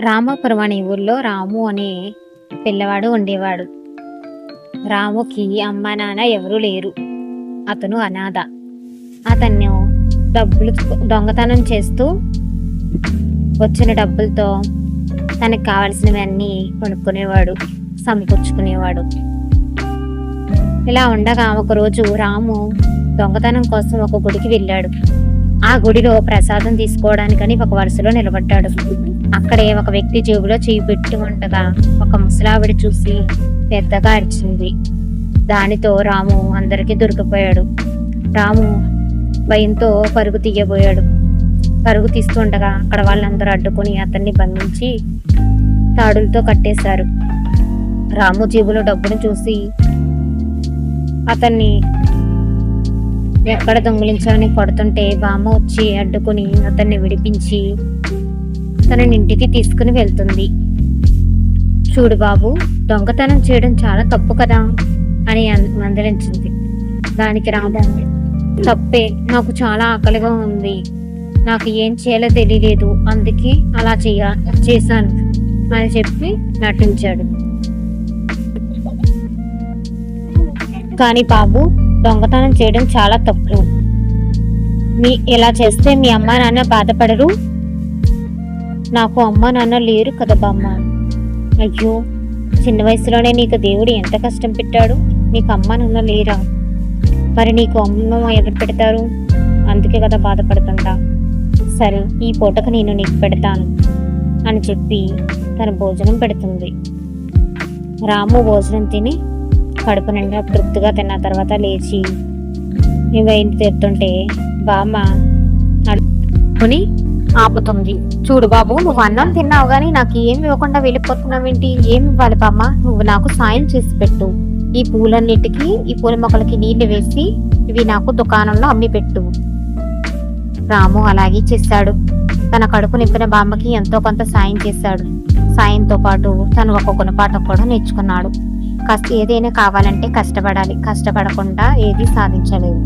రామాపురం అనే ఊర్లో రాము అనే పిల్లవాడు ఉండేవాడు. రాముకి అమ్మ నాన్న ఎవరూ లేరు. అతను అనాథ. అతన్ని డబ్బులు దొంగతనం చేస్తూ వచ్చిన డబ్బులతో తనకు కావలసినవన్నీ కొనుక్కునేవాడు సమకూర్చుకునేవాడు. ఇలా ఉండగా ఒకరోజు రాము దొంగతనం కోసం ఒక గుడికి వెళ్ళాడు. ఆ గుడిలో ప్రసాదం తీసుకోవడానికని ఒక వరుసలో నిలబడ్డాడు. అక్కడే ఒక వ్యక్తి జేబులో చేయి పెట్టి ఉండగా ఒక ముసలావిడ చూసి పెద్దగా అరిచింది. దానితో రాము అందరికీ దొరికిపోయాడు. రాము భయంతో పరుగు తీయబోయాడు. పరుగు తీస్తుండగా అక్కడ వాళ్ళందరూ అడ్డుకొని అతన్ని బంధించి తాడులతో కట్టేశారు. రాము జేబులో డబ్బును చూసి అతన్ని ఎక్కడ దొంగిలించాలని కొడుతుంటే బామ్మ వచ్చి అడ్డుకుని అతన్ని విడిపించి తనని ఇంటికి తీసుకుని వెళ్తుంది. చూడు బాబు దొంగతనం చేయడం చాలా తప్పు కదా అని మందలించింది. దానికి రాము తప్పే నాకు చాలా ఆకలిగా ఉంది. నాకు ఏం చేయాలో తెలియలేదు. అందుకే అలా చేయ చేశాను అని చెప్పి నటించాడు. కానీ బాబు దొంగతనం చేయడం చాలా తప్పు. మీ ఇలా చేస్తే మీ అమ్మా నాన్న బాధపడరు. నాకు అమ్మ నాన్న లేరు కదా బామ్మ. అయ్యో చిన్న వయసులోనే నీకు దేవుడు ఎంత కష్టం పెట్టాడు? నీకు అమ్మ నాన్న లేరా? మరి నీకు అమ్మ ఎవరు పెడతారు? అందుకే కదా బాధపడుతుంటా. సరే ఈ పూటకు నేను నీకు పెడతాను అని చెప్పి తన భోజనం పెడుతుంది. రాము భోజనం తిని కడుపు నిండా తృప్తిగా తిన్న తర్వాత లేచి మేము ఇంటి తెస్తుంటే బామ్మ అడుగుని ఆపుతుంది. చూడు బాబు నువ్వు అన్నం తిన్నావు కానీ నాకు ఏమి ఇవ్వకుండా వెళ్ళిపోతున్నావేంటి ఏమి ఇవ్వాలి బామ్మ? నువ్వు నాకు సాయం చేసి పెట్టు. ఈ పూలన్నిటికి ఈ పూల మొక్కలకి నీళ్ళు వేసి ఇవి నాకు దుకాణంలో అమ్మి పెట్టు. రాము అలాగే చేశాడు. తన కడుపు నింపిన బామ్మకి ఎంతో కొంత సాయం చేశాడు. సాయంతో పాటు తను ఒక గుణపాఠం కూడా నేర్చుకున్నాడు. కష్ట ఏదైనా కావాలంటే కష్టపడాలి. కష్టపడకుండా ఏది సాధించలేదు